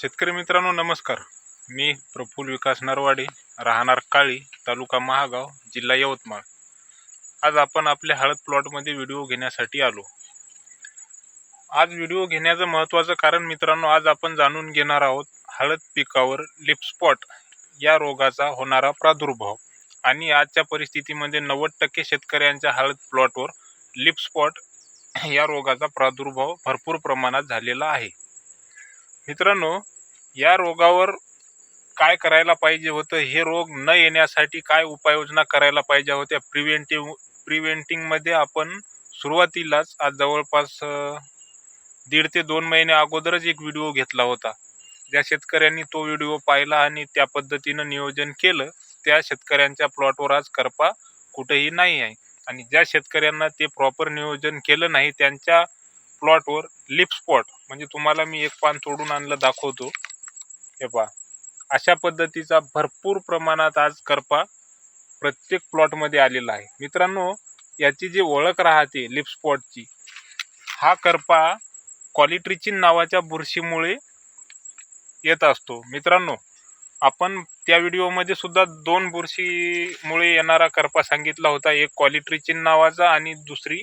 शेतकरी मित्रांनो नमस्कार. मी प्रफुल्ल विकास नरवाडे राहणार काळी तालुका महागाव जिल्हा यवतमाळ. आज आपण आपल्या हळद प्लॉटमध्ये व्हिडिओ घेण्यासाठी आलो. आज व्हिडिओ घेण्याचं महत्त्वाचं कारण मित्रांनो आज आपण जाणून घेणार आहोत हळद पिकावर लिपस्पॉट या रोगाचा होणारा प्रादुर्भाव. आणि आजच्या परिस्थितीमध्ये नव्वद टक्के शेतकऱ्यांच्या हळद प्लॉटवर लिपस्पॉट या रोगाचा प्रादुर्भाव भरपूर प्रमाणात झालेला आहे. मित्रांनो या रोगावर काय करायला पाहिजे होतं? हे रोग न येण्यासाठी काय उपाययोजना करायला पाहिजे होत्या? प्रिव्हेंटिव्ह प्रिव्हेंटिंगमध्ये आपण सुरुवातीलाच आज जवळपास दीड ते दोन महिने अगोदरच एक व्हिडिओ घेतला होता. ज्या शेतकऱ्यांनी तो व्हिडिओ पाहिला आणि त्या पद्धतीनं नियोजन केलं त्या शेतकऱ्यांच्या प्लॉटवर आज करपा कुठेही नाही आहे. आणि ज्या शेतकऱ्यांना ते प्रॉपर नियोजन केलं नाही त्यांच्या प्लॉटवर लिप स्पॉट म्हणजे तुम्हाला मी एक पान तोडून आणलं दाखवतो. हे पहा. अशा पद्धतीचा भरपूर प्रमाणात आज करपा प्रत्येक प्लॉटमध्ये आलेला आहे. मित्रांनो याची जी ओळख राहते लिप स्पॉटची हा करपा क्वालिट्रिचिन नावाच्या बुरशीमुळे येत असतो. मित्रांनो आपण त्या व्हिडिओमध्ये सुद्धा दोन बुरशीमुळे येणारा करपा सांगितला होता. एक क्वालिट्रिचिन नावाचा आणि दुसरी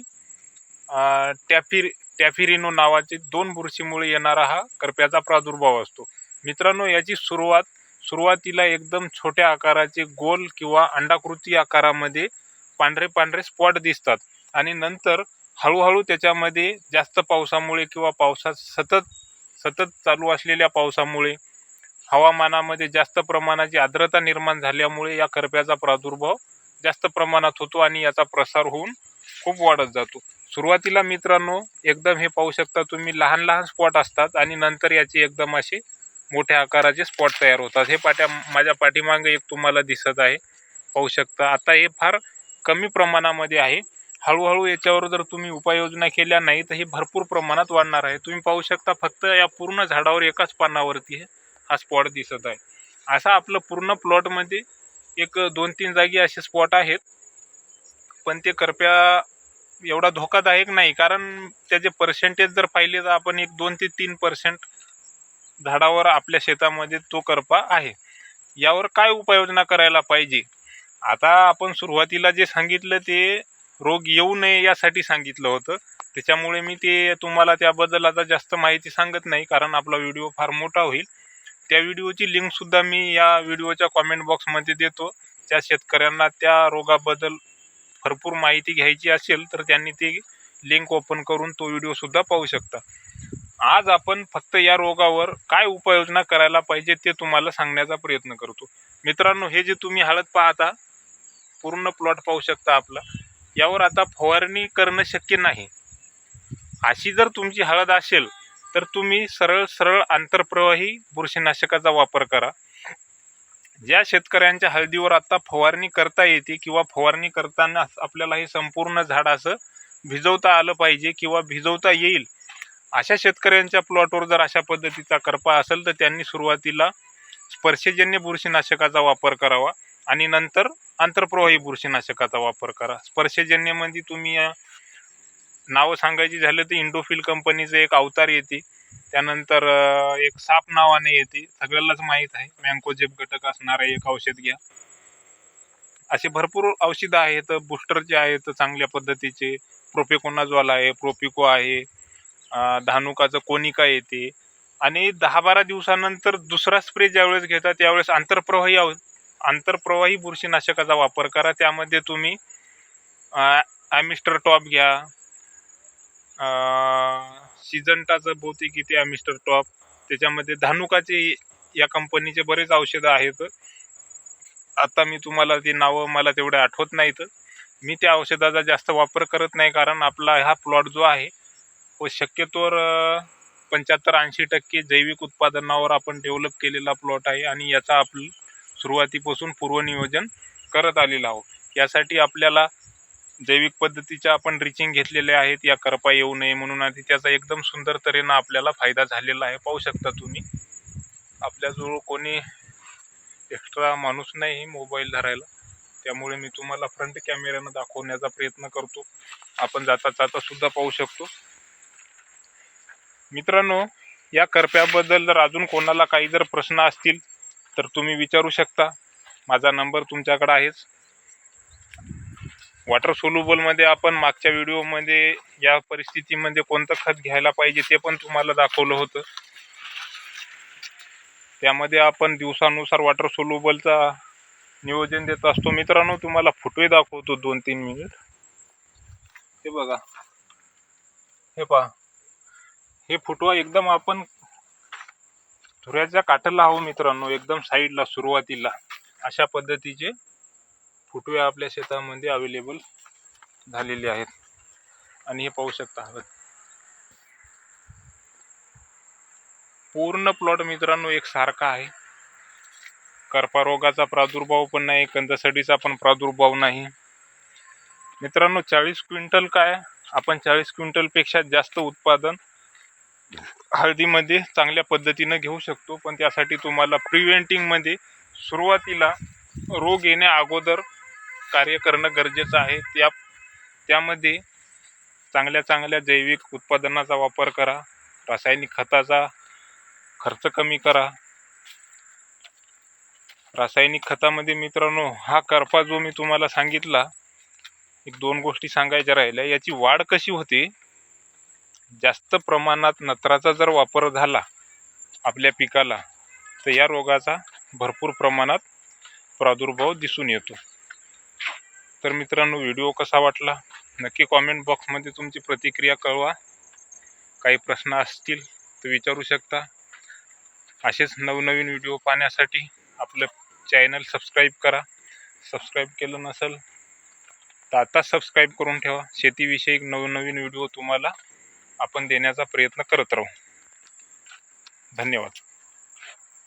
टॅपिर टॅफिर टॅफिरिनो नावाचे दोन बुरशीमुळे येणारा हा करप्याचा प्रादुर्भाव असतो. मित्रांनो याची सुरुवात सुरुवातीला एकदम छोट्या आकाराचे गोल किंवा अंडाकृती आकारामध्ये पांढरे पांढरे स्पॉट दिसतात आणि नंतर हळूहळू त्याच्यामध्ये जास्त पावसामुळे किंवा पावसात सतत सतत चालू असलेल्या पावसामुळे हवामानामध्ये जास्त प्रमाणाची आर्द्रता निर्माण झाल्यामुळे या करप्याचा प्रादुर्भाव जास्त प्रमाणात होतो आणि याचा प्रसार होऊन खूप वाढत जातो. सुरुवातीला मित्रांनो एकदम हे पाहू शकता तुम्ही लहान लहान स्पॉट असतात आणि नंतर याचे एकदम असे मोठ्या आकाराचे स्पॉट तयार होतात. हे पाट्या माझ्या पाठीमागे एक तुम्हाला दिसत आहे. पाहू शकता. आता हे फार कमी प्रमाणामध्ये आहे. हळूहळू याच्यावर जर तुम्ही उपाययोजना केल्या नाही तर हे भरपूर प्रमाणात वाढणार आहे. तुम्ही पाहू शकता फक्त या पूर्ण झाडावर एकाच पानावरती हे हा स्पॉट दिसत आहे. असा आपलं पूर्ण प्लॉटमध्ये एक दोन तीन जागी असे स्पॉट आहेत. पण ते करप्या एवढा धोकादायक नाही. कारण त्याचे पर्सेंटेज जर पाहिले तर आपण एक दोन ते तीन पर्सेंट झाडावर आपल्या शेतामध्ये तो करपा आहे. यावर काय उपाययोजना करायला पाहिजे? आता आपण सुरुवातीला जे सांगितलं ते रोग येऊ नये यासाठी सांगितलं होतं. त्याच्यामुळे मी ते तुम्हाला त्याबद्दल आता जास्त माहिती सांगत नाही कारण आपला व्हिडिओ फार मोठा होईल. त्या व्हिडिओची लिंकसुद्धा मी या व्हिडिओच्या कॉमेंट बॉक्समध्ये देतो. त्या शेतकऱ्यांना त्या रोगाबद्दल भरपूर माहिती घ्यायची असेल तर त्यांनी ती लिंक ओपन करून तो व्हिडिओसुद्धा पाहू शकता. आज आपण फक्त या रोगावर काय उपाययोजना करायला पाहिजे ते तुम्हाला सांगण्याचा प्रयत्न करतो. मित्रांनो हे जे तुम्ही हळद पाहता पूर्ण प्लॉट पाहू शकता आपला. यावर आता फवारणी करणं शक्य नाही. अशी जर तुमची हळद असेल तर तुम्ही सरळ सरळ आंतरप्रवाही बुरशीनाशकाचा वापर करा. ज्या शेतकऱ्यांच्या हळदीवर आता फवारणी करता येते किंवा फवारणी करताना आपल्याला हे संपूर्ण झाड असं भिजवता आलं पाहिजे किंवा भिजवता येईल अशा शेतकऱ्यांच्या प्लॉटवर जर अशा पद्धतीचा करपा असेल तर त्यांनी सुरुवातीला स्पर्शजन्य बुरशीनाशकाचा वापर करावा आणि नंतर आंतरप्रवाही बुरशीनाशकाचा वापर करा. स्पर्शजन्यमध्ये तुम्ही नावं सांगायची झालं तर इंडोफिल कंपनीचं एक अवतार येते. त्यानंतर एक साप नावाने येते. सगळ्यालाच माहीत आहे. मँकोजेब घटक असणारा एक औषध घ्या. असे भरपूर औषधं आहेत. बुस्टरचे आहेत चांगल्या पद्धतीचे. प्रोपिकोनाजॉल आहे प्रोपिको आहे. धानुकाचं कोनिका येते. आणि दहा बारा दिवसानंतर दुसरा स्प्रे ज्यावेळेस घेता त्यावेळेस आंतरप्रवाही औ आंतरप्रवाही बुरशीनाशकाचा वापर करा. त्यामध्ये तुम्ही ॲमिस्टर टॉप घ्या. सिजंटाचं बहुतेक इथे मिस्टर टॉप. त्याच्यामध्ये धानुकाचे या कंपनीचे बरेच औषधं आहेत. आता मी तुम्हाला ती नावं मला तेवढे आठवत नाहीत. मी त्या औषधाचा जास्त वापर करत नाही कारण आपला हा प्लॉट जो आहे तो शक्यतोवर पंच्याहत्तर ऐंशी टक्के जैविक उत्पादनावर आपण डेव्हलप केलेला प्लॉट आहे आणि याचा आपण सुरुवातीपासून पूर्वनियोजन करत आलेलो आहोत. यासाठी आपल्याला जैविक पद्धतीच्या आपण रिचिंग घेतलेल्या आहेत या करपा येऊ नये म्हणून आणि त्याचा एकदम सुंदर तऱ्हेनं आपल्याला फायदा झालेला आहे. पाहू शकता तुम्ही. आपल्याजवळ कोणी एक्स्ट्रा माणूस नाही मोबाईल धरायला. त्यामुळे मी तुम्हाला फ्रंट कॅमेऱ्यानं दाखवण्याचा प्रयत्न करतो. आपण जाता जाता सुद्धा पाहू शकतो. मित्रांनो या करप्याबद्दल जर अजून कोणाला काही जर प्रश्न असतील तर तुम्ही विचारू शकता. माझा नंबर तुमच्याकडे आहेच. वॉटर सोल्युबलमध्ये आपण मागच्या व्हिडिओमध्ये या परिस्थितीमध्ये कोणतं खत घ्यायला पाहिजे ते पण तुम्हाला दाखवलं होतं. त्यामध्ये आपण दिवसानुसार वॉटर सोल्युबलचा नियोजन देत असतो. मित्रांनो तुम्हाला फुटवे दाखवतो दोन तीन मिनिट हे बघा. हे पहा. हे फुटवा एकदम आपण धुऱ्याच्या काठाला हवं मित्रांनो. एकदम साईडला सुरुवातीला. अशा पद्धतीचे फुटवे आपल्या शेतामध्ये अवेलेबल झालेले आहेत. आणि हे पाहू शकता. पूर्ण प्लॉट मित्रांनो एक सारखा आहे. करपा रोगाचा प्रादुर्भाव पण नाही कंदसडीचा पण प्रादुर्भाव नाही. मित्रांनो चाळीस क्विंटल काय? आपण चाळीस क्विंटलपेक्षा जास्त उत्पादन हळदीमध्ये चांगल्या पद्धतीनं घेऊ शकतो. पण त्यासाठी तुम्हाला प्रिव्हेंटिंगमध्ये सुरुवातीला रोग येण्या अगोदर कार्य करणं गरजेचं आहे. त्या त्यामध्ये चांगल्या चांगल्या जैविक उत्पादनाचा वापर करा. रासायनिक खताचा खर्च कमी करा. रासायनिक खतामध्ये मित्रांनो हा करपा जो मी तुम्हाला सांगितला एक दोन गोष्टी सांगायच्या राहिल्या. याची वाढ कशी होते? जास्त प्रमाणात नत्राचा जर वापर झाला आपल्या पिकाला तर या रोगाचा भरपूर प्रमाणात प्रादुर्भाव दिसून येतो. तर मित्रांनो व्हिडिओ कसा वाटला? नक्की कॉमेंट बॉक्समध्ये तुमची प्रतिक्रिया कळवा. काही प्रश्न असतील तर विचारू शकता. असेच नवनवीन व्हिडिओ पाहण्यासाठी आपलं चॅनल सबस्क्राईब करा. सबस्क्राईब केलं नसेल तर आता सबस्क्राईब करून ठेवा. शेतीविषयी नवनवीन व्हिडिओ तुम्हाला आपण देण्याचा प्रयत्न करत राहू. धन्यवाद.